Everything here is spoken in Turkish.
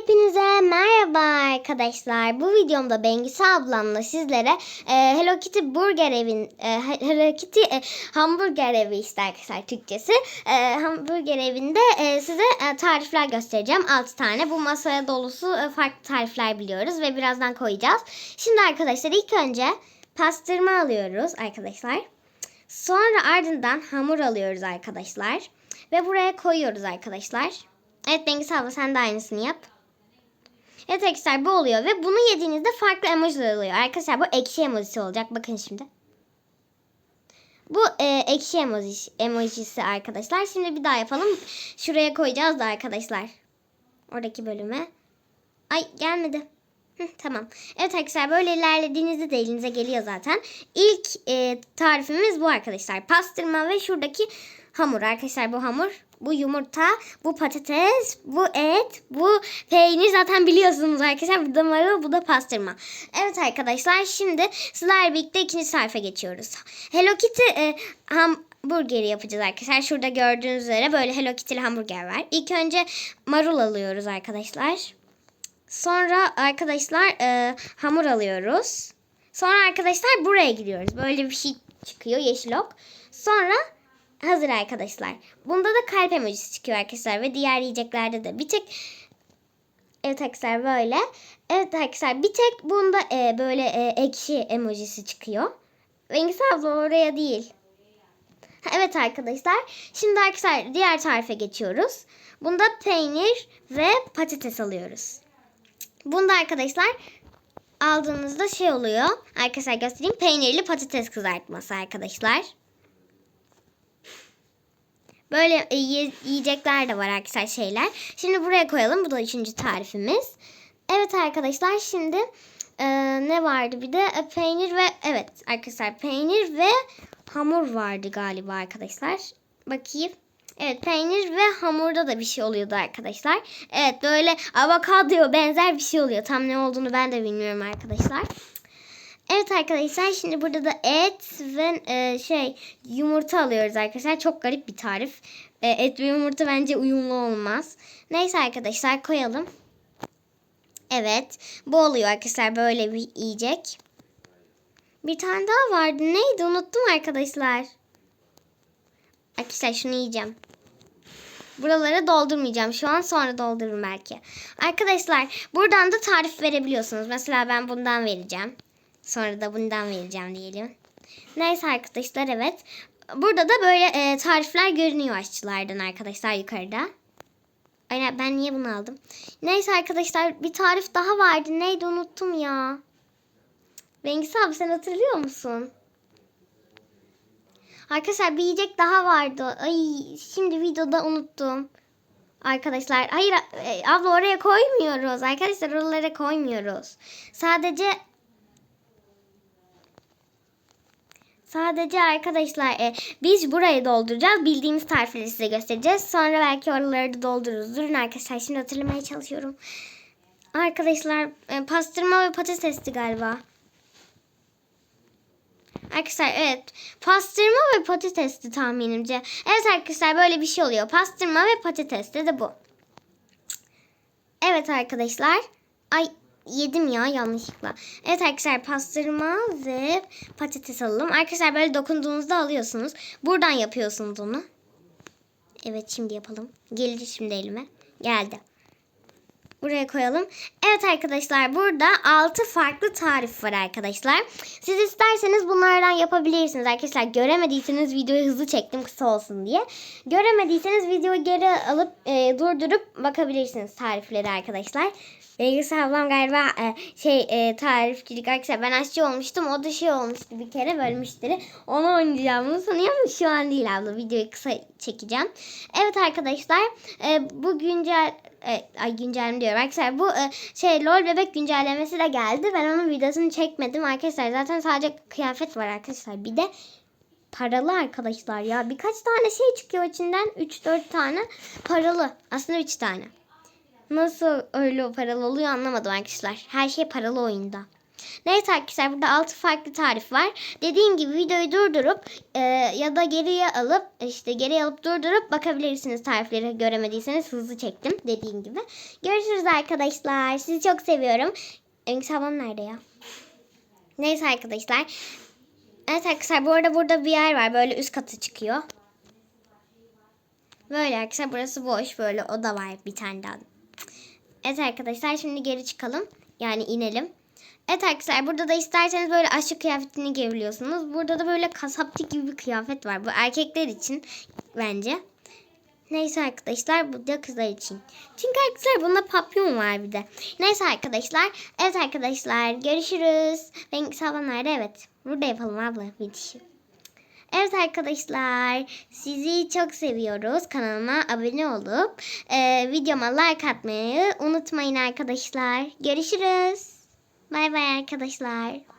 Hepinize merhaba arkadaşlar. Bu videomda Bengüsü ablamla sizlere e, Hello Kitty Burger Evin e, Hello Kitty e, hamburger evi işte arkadaşlar Türkçesi. E, hamburger evinde e, size e, tarifler göstereceğim. 6 tane. Bu masaya dolusu e, farklı tarifler biliyoruz ve birazdan koyacağız. Şimdi arkadaşlar ilk önce pastırma alıyoruz arkadaşlar. Sonra ardından hamur alıyoruz arkadaşlar. Ve buraya koyuyoruz arkadaşlar. Evet Bengüsü abla sen de aynısını yap. Evet arkadaşlar bu oluyor ve bunu yediğinizde farklı emojiler oluyor. Arkadaşlar bu ekşi emojisi olacak. Bakın şimdi. Bu e, ekşi emoji, emojisi arkadaşlar. Şimdi bir daha yapalım. Şuraya koyacağız da arkadaşlar. Oradaki bölüme. Ay gelmedi. Hı, tamam. Evet arkadaşlar böyle ilerlediğinizde de elinize geliyor zaten. İlk e, tarifimiz bu arkadaşlar. Pastırma ve şuradaki hamur. Arkadaşlar bu hamur, bu yumurta, bu patates, bu et, bu peynir zaten biliyorsunuz arkadaşlar. Bu da marul, bu da pastırma. Evet arkadaşlar şimdi sizlerle birlikte ikinci tarife geçiyoruz. Hello Kitty e, hamburgeri yapacağız arkadaşlar. Şurada gördüğünüz üzere böyle Hello Kitty hamburger var. İlk önce marul alıyoruz arkadaşlar. Sonra arkadaşlar e, hamur alıyoruz. Sonra arkadaşlar buraya giriyoruz. Böyle bir şey çıkıyor yeşil ok. Sonra hazır arkadaşlar. Bunda da kalp emojisi çıkıyor arkadaşlar ve diğer yiyeceklerde de bir tek Evet arkadaşlar böyle. Evet arkadaşlar bir tek bunda e, böyle e, ekşi emojisi çıkıyor. Rengisi abla oraya değil. Evet arkadaşlar. Şimdi arkadaşlar diğer tarife geçiyoruz. Bunda peynir ve patates alıyoruz. Bunda arkadaşlar aldığınızda şey oluyor. Arkadaşlar göstereyim. Peynirli patates kızartması arkadaşlar. Böyle e, yiye- yiyecekler de var arkadaşlar şeyler. Şimdi buraya koyalım. Bu da üçüncü tarifimiz. Evet arkadaşlar şimdi e, ne vardı bir de E, peynir ve evet arkadaşlar peynir ve hamur vardı galiba arkadaşlar. Bakayım. Evet peynir ve hamurda da bir şey oluyordu arkadaşlar. Evet böyle avokadoya benzer bir şey oluyor. Tam ne olduğunu ben de bilmiyorum arkadaşlar. Evet arkadaşlar şimdi burada da et ve e, şey yumurta alıyoruz arkadaşlar. Çok garip bir tarif. E, et ve yumurta bence uyumlu olmaz. Neyse arkadaşlar koyalım. Evet bu oluyor arkadaşlar böyle bir yiyecek. Bir tane daha vardı. Neydi unuttum arkadaşlar. Arkadaşlar şunu yiyeceğim. Buraları doldurmayacağım. Şu an sonra doldururum belki. Arkadaşlar buradan da tarif verebiliyorsunuz. Mesela ben bundan vereceğim. Sonra da bundan vereceğim diyelim. Neyse arkadaşlar evet. Burada da böyle e, tarifler görünüyor aşçılardan arkadaşlar yukarıda. Aynen ben niye bunu aldım? Neyse arkadaşlar bir tarif daha vardı. Neydi unuttum ya. Bengis abi sen hatırlıyor musun? Arkadaşlar bir yiyecek daha vardı. Ay şimdi videoda unuttum. Arkadaşlar hayır e, abla oraya koymuyoruz. Arkadaşlar oralara koymuyoruz. Sadece Sadece arkadaşlar e, biz burayı dolduracağız. Bildiğimiz tarifleri size göstereceğiz. Sonra belki oraları da doldururuz. Durun arkadaşlar şimdi hatırlamaya çalışıyorum. Arkadaşlar e, pastırma ve patatesti galiba. Arkadaşlar evet pastırma ve patatesti tahminimce. Evet arkadaşlar böyle bir şey oluyor. Pastırma ve patates de bu. Evet arkadaşlar. Ay yedim ya yanlışlıkla. Evet arkadaşlar pastırma ve patates alalım. Arkadaşlar böyle dokunduğunuzda alıyorsunuz. Buradan yapıyorsunuz onu. Evet şimdi yapalım. Gelir şimdi elime. Geldi. Buraya koyalım. Evet arkadaşlar burada 6 farklı tarif var arkadaşlar. Siz isterseniz bunlardan yapabilirsiniz arkadaşlar. Göremediyseniz videoyu hızlı çektim kısa olsun diye. Göremediyseniz videoyu geri alıp e, durdurup bakabilirsiniz tarifleri arkadaşlar. Bilgisi ablam galiba e, şey e, tarifçilik arkadaşlar ben aşçı olmuştum. O da şey olmuştu bir kere bölmüştü. Onu oynayacağımı sanıyor ama şu an değil abla. Videoyu kısa çekeceğim. Evet arkadaşlar e, bu güncel ay güncelleme diyorum arkadaşlar bu e, şey lol bebek güncellemesi de geldi. Ben onun videosunu çekmedim arkadaşlar. Zaten sadece kıyafet var arkadaşlar. Bir de paralı arkadaşlar ya. Birkaç tane şey çıkıyor içinden. 3-4 tane paralı. Aslında 3 tane. Nasıl öyle paralı oluyor anlamadım arkadaşlar. Her şey paralı oyunda. Neyse arkadaşlar burada 6 farklı tarif var. Dediğim gibi videoyu durdurup e, ya da geriye alıp işte geriye alıp durdurup bakabilirsiniz tarifleri göremediyseniz hızlı çektim dediğim gibi. Görüşürüz arkadaşlar. Sizi çok seviyorum. Engin sabun nerede ya? Neyse arkadaşlar. Evet arkadaşlar bu arada burada bir yer var. Böyle üst katı çıkıyor. Böyle arkadaşlar burası boş. Böyle oda var bir tane daha. Evet arkadaşlar şimdi geri çıkalım. Yani inelim. Evet arkadaşlar burada da isterseniz böyle aşçı kıyafetini giyebiliyorsunuz. Burada da böyle kasapçı gibi bir kıyafet var. Bu erkekler için bence. Neyse arkadaşlar bu da kızlar için. Çünkü arkadaşlar bunda papyon var bir de. Neyse arkadaşlar. Evet arkadaşlar görüşürüz. Ben sabahlarda evet. Burada yapalım abla bitişi. Evet arkadaşlar sizi çok seviyoruz. Kanalıma abone olup e, videoma like atmayı unutmayın arkadaşlar. Görüşürüz. Bay bay arkadaşlar.